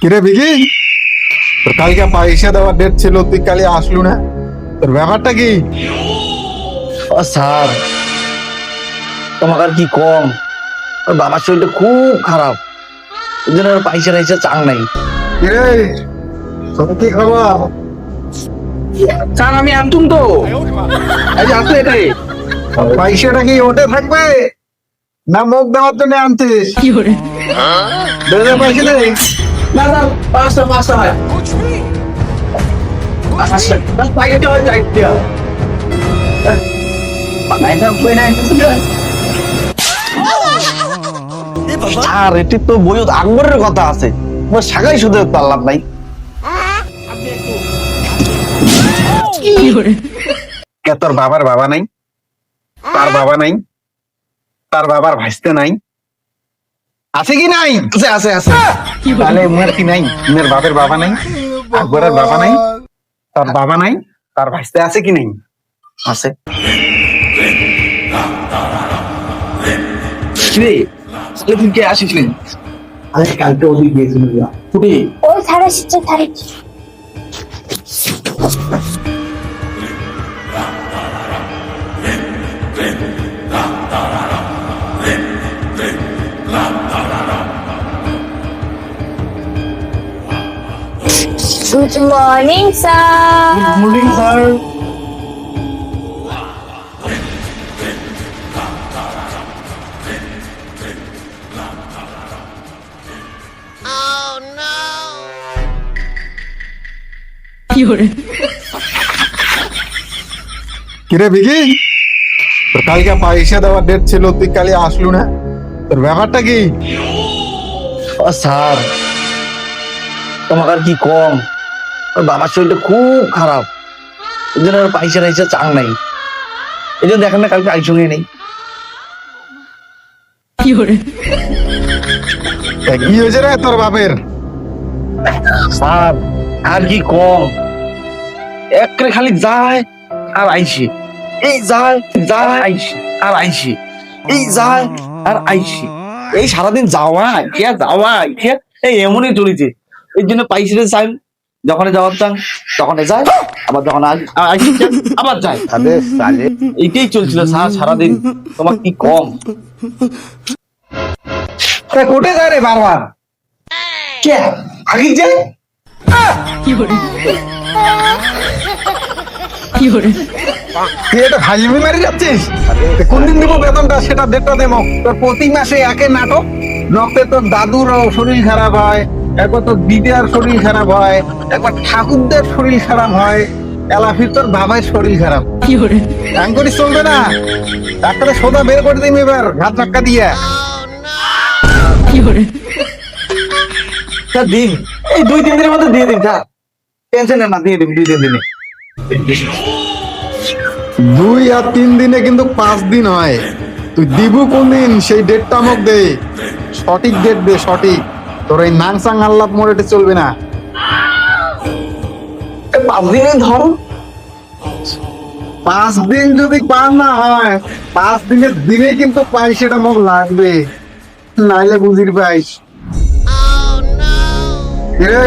কিরে বিকি? তোর কালকে পয়সা দেওয়ার ডেট ছিল তুই কালি আসলু না? তোর ব্যাপারটা কি? ও স্যার তোমাকে আর কি কম? ওর বাবার শরীরটা খুব খারাপ। ওই জন্য ওর পয়সা টাইসা চাং নাই। কিরে তোর কি খবর? স্যার আমি আনতুম তো। এই যে আসো এটাই পয়সাটা কি ওটে থাকবে? না মুখ দেওয়ার জন্য আনতিস দে দে পয়সা দে। না পাঁচটা পাঁচটা হয়। স্যার এটি তো বইত আকবরের কথা আছে। সাগাই শুধু পারলাম নাই। তোর বাবার বাবা নাই? তার বাবা নাই? তার বাবার ভাইস্তে নাই? আছে কি নাই? আছে আছে আছে। তাহলে উমের কি নাই? উমের বাপের বাবা নাই? আকবরের বাবা নাই? তার বাবা নাই? তার ভাইস্তে আছে কি নাই? আছে। রে তুই কে আসিস আরে কালকে ওদিকে গিয়েছিল। ওই ওই সাতটা সিটে ধারে good morning sir morning sir কিরে বিকি তোর কালকে পয়সা দেওয়ার ডেট ছিল তুই কালি আসলু না তোর ব্যাপারটা কি ও স্যার তোমাকে আর কি কম ওর বাবার শরীরটা খুব খারাপ। ওই জন্য ওর পয়সা টাইসা চাং নাই। এই জন্য দেখেন না কালকে আইসঙ্গে নেই। কি হয়েছে রে তোর বাপের? স্যার আর কি কম? একরে খালি যায় আর আইসে। এই যায় যায় আইসে আর আইসে। এই যায় আর আইসে। এই সারাদিন যাওয়া কে যাওয়া কে এই এমনই চলেছে। এই জন্য পাইছে চাই যখন যাওয়ার চান তখন যায় আবার যখন আবার যায় এইটাই চলছিল স্যার সারাদিন। তোমার কি কম? কোটে যায় রে বারবার? কে? আগে যায় তুই এটা হাজমি মারি যাচ্ছিস? কোন দিন দিব বেতনটা? সেটা ডেটটা দেবো তোর প্রতি মাসে একে নাটক। নকতে তোর দাদুর শরীর খারাপ হয়। একবার তোর দিদার শরীর খারাপ হয় একবার ঠাকুরদের শরীর খারাপ হয় এলাফির তোর বাবার শরীর খারাপ। টাং করিস চলবে না। ডাক্তারের সোদা বের করে দিবি এবার ঘাত ধাক্কা দিয়ে। স্যার দিন এই দুই তিন দিনের মধ্যে দিয়ে দিন স্যার টেনশন না দিয়ে দিন দুই তিন দিনে। দুই আর তিন দিনে কিন্তু পাঁচ দিন হয়। তুই দিবু কোন দিন সেই ডেটটা আমাকে দে। সঠিক ডেট দে সঠিক। তোর এই নাংসাং আল্লাপ মোড়েটে চলবে না। পাঁচ দিনে ধর পাঁচ দিন যদি পার না হয় পাঁচ দিনের দিনে কিন্তু পয়সাটা মোক লাগবে। নাইলে বুঝির পাইস। কিরে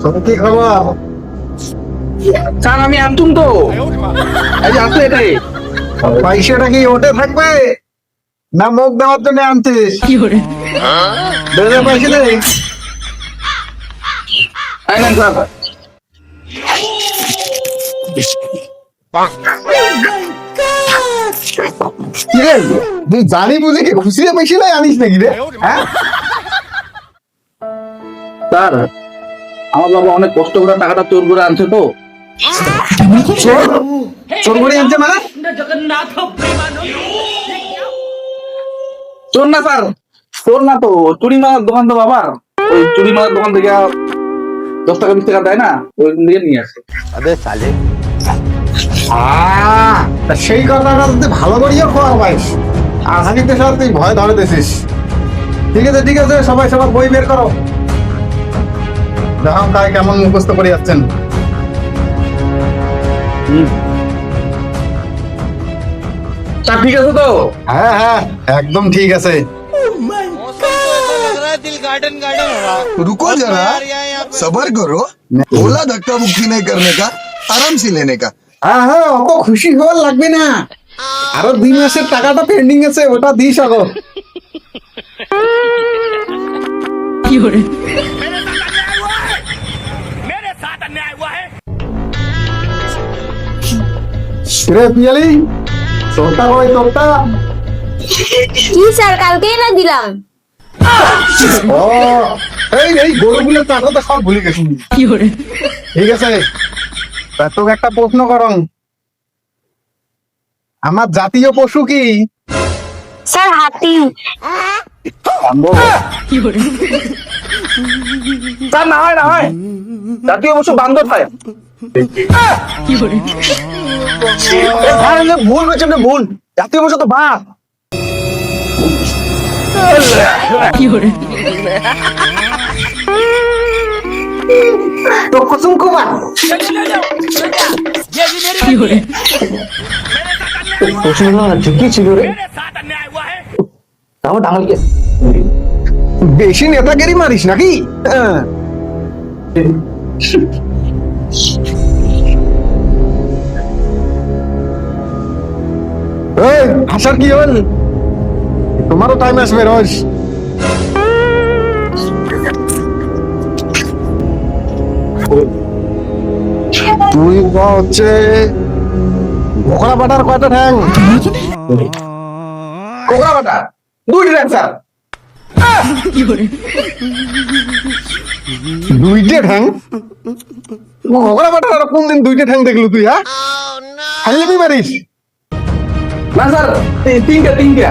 তোর কি খবর? স্যার আমি আনতুম তো। এই যে এটাই পয়সাটা কি ওটে থাকবে? না মুখ দেওয়ার জন্য আনতিস? দে দে পয়সা দে এই নেন স্যার কিরে তুই জানি বুঝি কি খুশিতে পয়সা লাই আনিস নাকি রে? হ্যাঁ? স্যার আমার বাবা অনেক কষ্ট করে টাকাটা চোর করে আনছে তো। চোর? চোর করে আনছে মানে? চোর না স্যার। চোর না তো চুরি মারার দোকান তো বাবার। ওই চুরি মারার দোকান থেকে দশ টাকা বিশ টাকা দেয় না ওই দিয়ে নিয়ে আসে। আহ, তা সেই কথাটা তুই ভালো খোয়া পাইস আসানিতে সব তুই ভয় ধরে দিছিস। ঠিক আছে ঠিক আছে সবাই সবার বই বের করো। দেখো তাই কেমন মুখস্থ করে যাচ্ছেন স্যার ঠিক আছে তো? হ্যাঁ হ্যাঁ একদম ঠিক আছে। मौसम तो ऐसा लग रहा है दिल गार्डन गार्डन हो रहा है रुको जरा सबर करो बोला धक्का मुक्की नहीं करने का आराम से लेने का হ্যাঁ হ্যাঁ অত খুশি হওয়ার লাগবে না আরো দুই মাসের টাকাটা পেন্ডিং আছে ওটা দিস আগো রে পিয়ালি তোরটা কই তোরটা কি স্যার কালকেই না দিলাম ও এই এই গরুগুলোর টাকা সব ভুলে গেছি। ঠিক আছে? তা তোকে একটা প্রশ্ন করং। আমার জাতীয় পশু কি? স্যার হাতি। তা না হয় না হয়। জাতীয় অবশ্য বান্দর ভাই, ভুল হয়েছে ভুল। জাতীয় অবশ্য তো বাঘ। তো কসম কুমার ঠিকই ছিল রে তাও ডাঙাল কে বেশি নেতাগিরি মারিস নাকি হ্যাঁ। এই হাসার কি হল তোমারও টাইম আসবে রোজ। তুই হচ্ছে ঘোড়া পাটার কয়টা ঠ্যাং? কোকড়া বাটা দুইটি র্যাং স্যার। দুইটে ঠ্যাং? ঘোড়া পাটার আর কোনদিন দুইটে ঠ্যাং দেখলু তুই হ্যাঁ? হাইলে মারিস না স্যার তিনটা।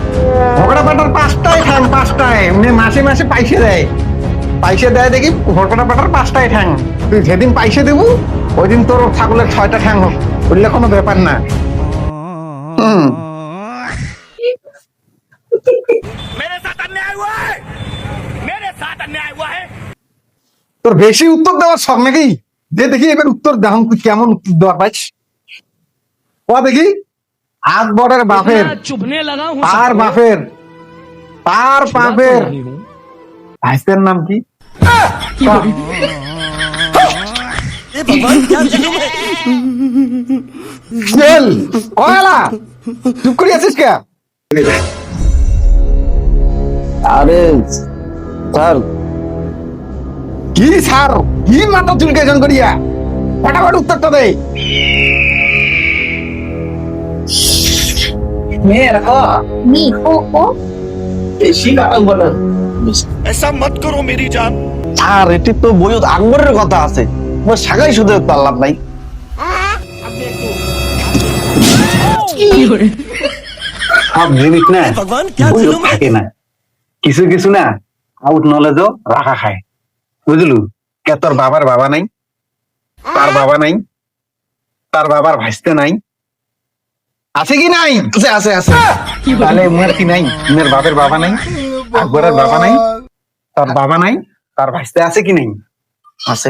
ভকড়া পাটার পাঁচটায় ঠ্যাং পাঁচটায়। এমনি মাসে মাসে পাইছে দেয়। পাইছে দেয় দেখি ভকড়া পাটার পাঁচটায় ঠ্যাং। তুই যেদিন পাইছে দেবো ওই দিন তোর ঠাকুরের ছয়টা ঠ্যাং হোক। বললে কোনো ব্যাপার না। তোর বেশি উত্তর দেওয়ার শখ নাকি? দে দেখি এবার উত্তর দেখ কেমন উত্তর দেওয়ার পাইছ ও দেখি? হাত বড়ের বাপের চুপনে লাগাও বাপের পার বাপের ভাইসের নাম কি? জেল। কয়লা চুপ করে কি? স্যার। কি মাথা চুলকে করিয়া? ফটাফট উত্তরটা দেয় মেয়ে রাখো মি ও ও বেশি কথা বলো ऐसा मत करो मेरी जान আর এটি তো বইত আকবরের কথা আছে ও সাগাই শুধু পারলাম নাই সব জিনিস না भगवान क्या বইত जुलुम है থাকে না কিছু কিছু না আউট নলেজও রাখা খায় বুঝলু কে তোর বাবার বাবা নাই তার বাবা নাই তার বাবার ভাইস্তে নাই আছে কি নাই? আছে আছে আছে। তাহলে উমের কি নাই? উমের বাপের বাবা নাই? আকবরের বাবা নাই? তার বাবা নাই? তার ভাইস্তে আছে কি নাই? আছে।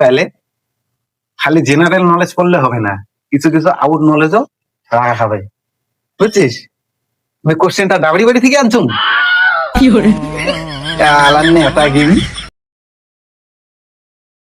তাহলে খালি জেনারেল নলেজ পড়লে হবে না। কিছু কিছু আউট নলেজও রাখা খাবে বুঝছিস? কোশ্চেনটা ডাবড়ি বাড়ি থেকে আনছুন আলান নেতা গিরি।